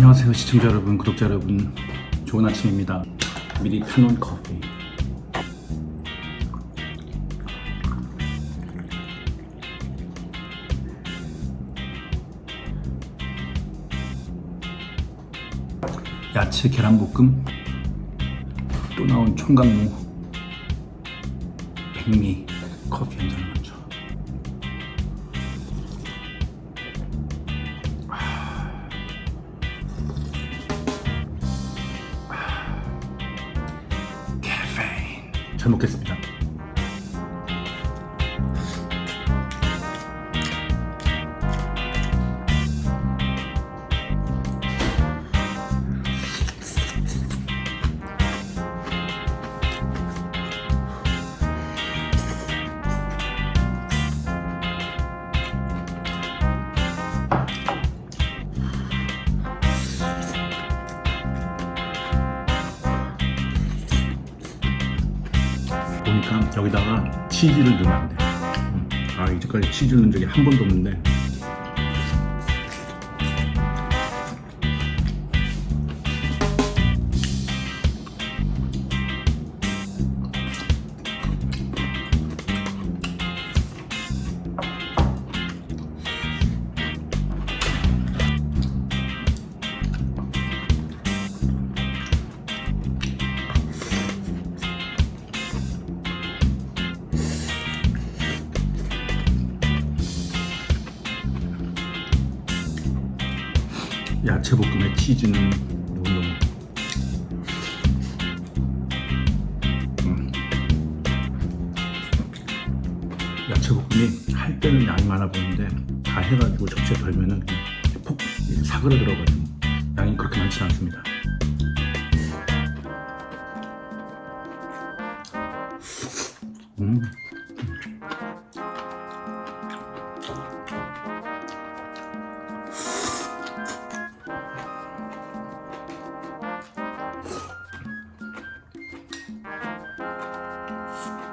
안녕하세요 시청자 여러분 구독자 여러분. 좋은 아침입니다. 미리 타놓은 커피. 야채 계란볶음 또 나온 총각무 백미 커피 한 잔 잘 먹겠습니다 여기다가 치즈를 넣으면 안 돼. 음. 아 이제까지 치즈 넣은 적이 한 번도 없는데 야채 볶음에 치즈는 너무너무 음. 야채 볶음이 할 때는 양이 많아 보이는데 다 해가지고 접시에 덜면은 폭 사그러들어가지고 양이 그렇게 많지 않습니다. 음. 뭐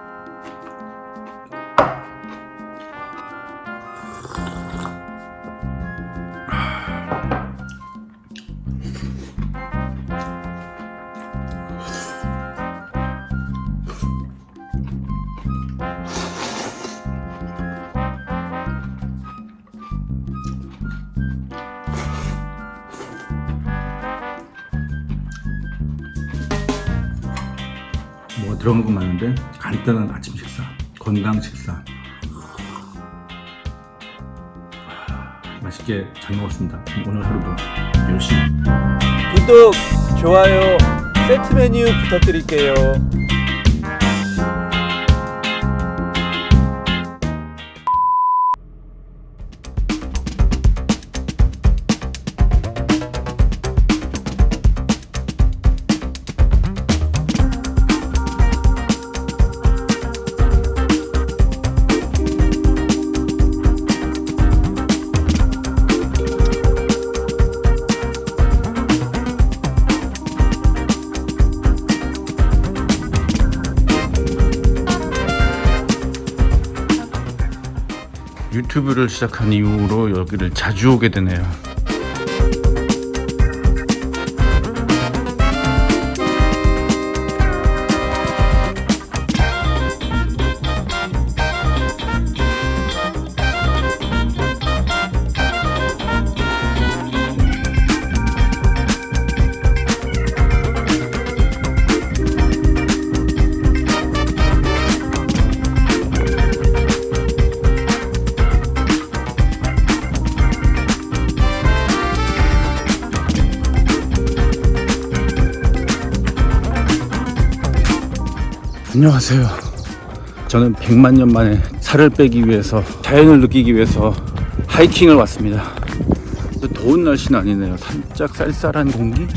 들어간 건 많은데 간단한 아침 식사, 건강 식사. 아, 맛있게 잘 먹었습니다. 오늘 하루도 열심히. 구독, 좋아요, 세트 메뉴 부탁드릴게요. 유튜브를 시작한 이후로 여기를 자주 오게 되네요. 안녕하세요. 저는 100만 년 만에 살을 빼기 위해서 자연을 느끼기 위해서 하이킹을 왔습니다. 더운 날씨는 아니네요. 살짝 쌀쌀한 공기.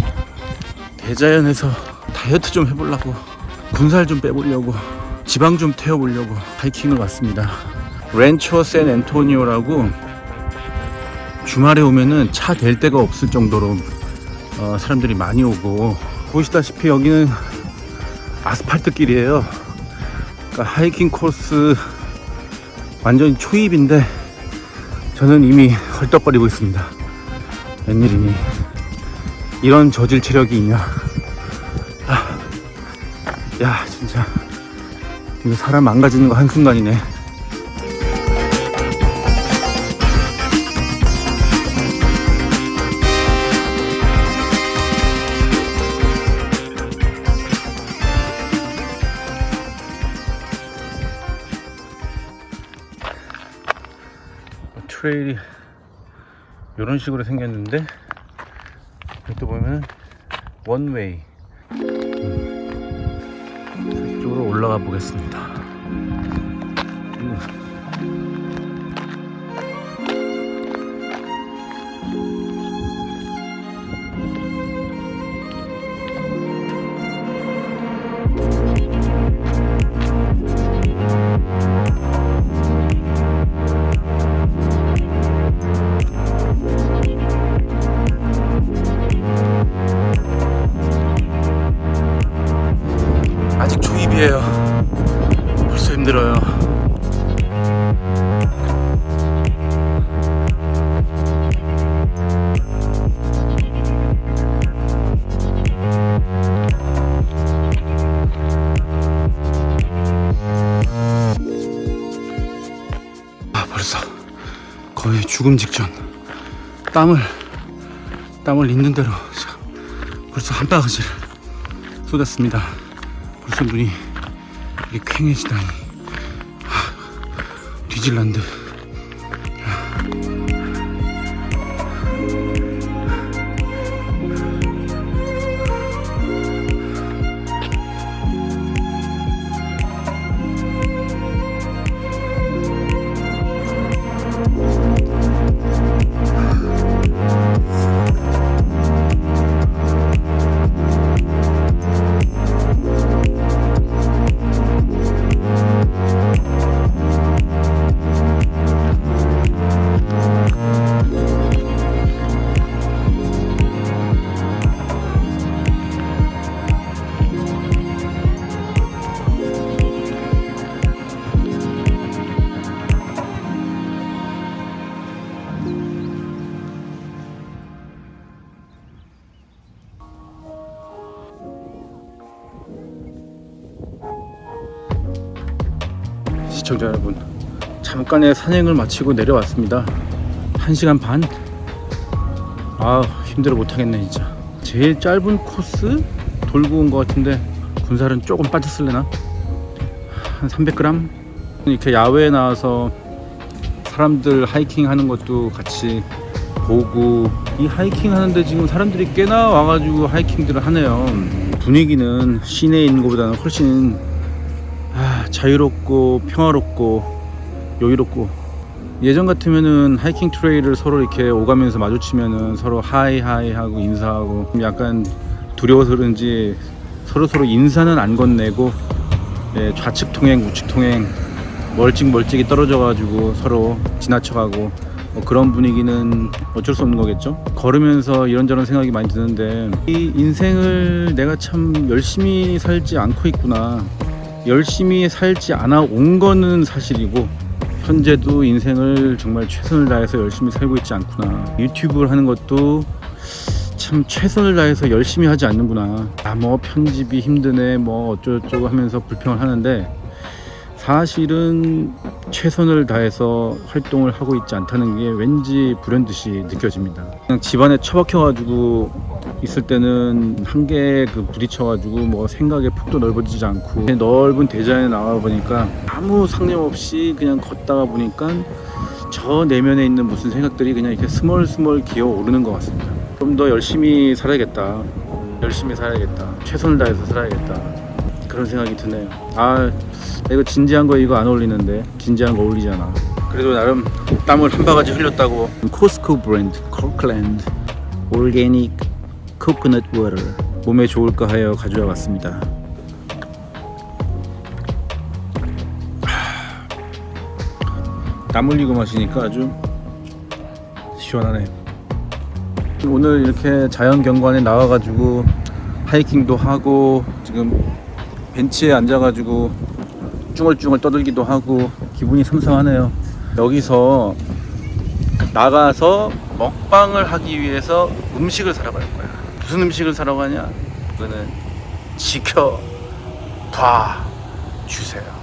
대자연에서 다이어트 좀 해보려고 군살 좀 빼보려고 지방 좀 태워보려고 하이킹을 왔습니다. 렌초 샌 앤토니오라고 주말에 오면은 차 댈 데가 없을 정도로 어, 사람들이 많이 오고 보시다시피 여기는 아스팔트 길이에요. 그러니까 하이킹 코스 완전히 초입인데 저는 이미 헐떡거리고 있습니다. 웬일이니 이런 저질 체력이 있냐? 아, 야 진짜 이거 사람 망가지는 거 한순간이네. 트레일이 이런 식으로 생겼는데 여기 보면 원웨이 음. 이쪽으로 올라가 보겠습니다. 거의 죽음 직전. 땀을 땀을 있는 대로 참, 벌써 한 바가지를 쏟았습니다. 벌써 눈이 이게 퀭해지다니 하, 뒤질란 듯 시청자 여러분 잠깐의 산행을 마치고 내려왔습니다 1시간 반? 아 힘들어 못하겠네 진짜 제일 짧은 코스 돌고 온 것 같은데 군살은 조금 빠졌을래나? 한 300g? 이렇게 야외에 나와서 사람들 하이킹 하는 것도 같이 보고 이 하이킹 하는데 지금 사람들이 꽤나 와가지고 하이킹들을 하네요. 분위기는 시내에 있는 것보다는 훨씬 아, 자유롭고 평화롭고 여유롭고 예전 같으면은 하이킹 트레일을 서로 이렇게 오가면서 마주치면은 서로 하이 하이 하고 인사하고 좀 약간 두려워서 그런지 서로 서로 인사는 안 건네고 예, 좌측 통행 우측 통행 멀찍 멀찍이 떨어져 가지고 서로 지나쳐가고 뭐 그런 분위기는 어쩔 수 없는 거겠죠. 걸으면서 이런저런 생각이 많이 드는데 이 인생을 내가 참 열심히 살지 않고 있구나. 열심히 살지 않아 온 거는 사실이고 현재도 인생을 정말 최선을 다해서 열심히 살고 있지 않구나. 유튜브를 하는 것도 참 최선을 다해서 열심히 하지 않는구나. 아 뭐 편집이 힘드네 뭐 어쩌고저쩌고 하면서 불평을 하는데 사실은 최선을 다해서 활동을 하고 있지 않다는 게 왠지 불현듯이 느껴집니다. 그냥 집안에 처박혀가지고 있을 때는 한계에 그 부딪혀가지고 뭐 생각의 폭도 넓어지지 않고 넓은 대자연에 나와 보니까 아무 상념 없이 그냥 걷다가 보니까 저 내면에 있는 무슨 생각들이 그냥 이렇게 스멀스멀 기어 오르는 것 같습니다. 좀 더 열심히 살아야겠다. 열심히 살아야겠다. 최선을 다해서 살아야겠다. 그런 생각이 드네요. 아, 이거 진지한 거 이거 안 어울리는데 진지한 거 어울리잖아. 그래도 나름 땀을 한 바가지 흘렸다고 코스코 브랜드 코클랜드 올게닉 코코넛 워터 몸에 좋을까 하여 가져와 봤습니다. 땀 흘리고 마시니까 아주 시원하네. 오늘 이렇게 자연 경관에 나와가지고 하이킹도 하고 지금 벤치에 앉아가지고 쭈글쭈글 떠들기도 하고 기분이 삼삼하네요. 여기서 나가서 먹방을 하기 위해서 음식을 사러 갈 거야. 무슨 음식을 사러 가냐? 그거는 지켜봐 주세요.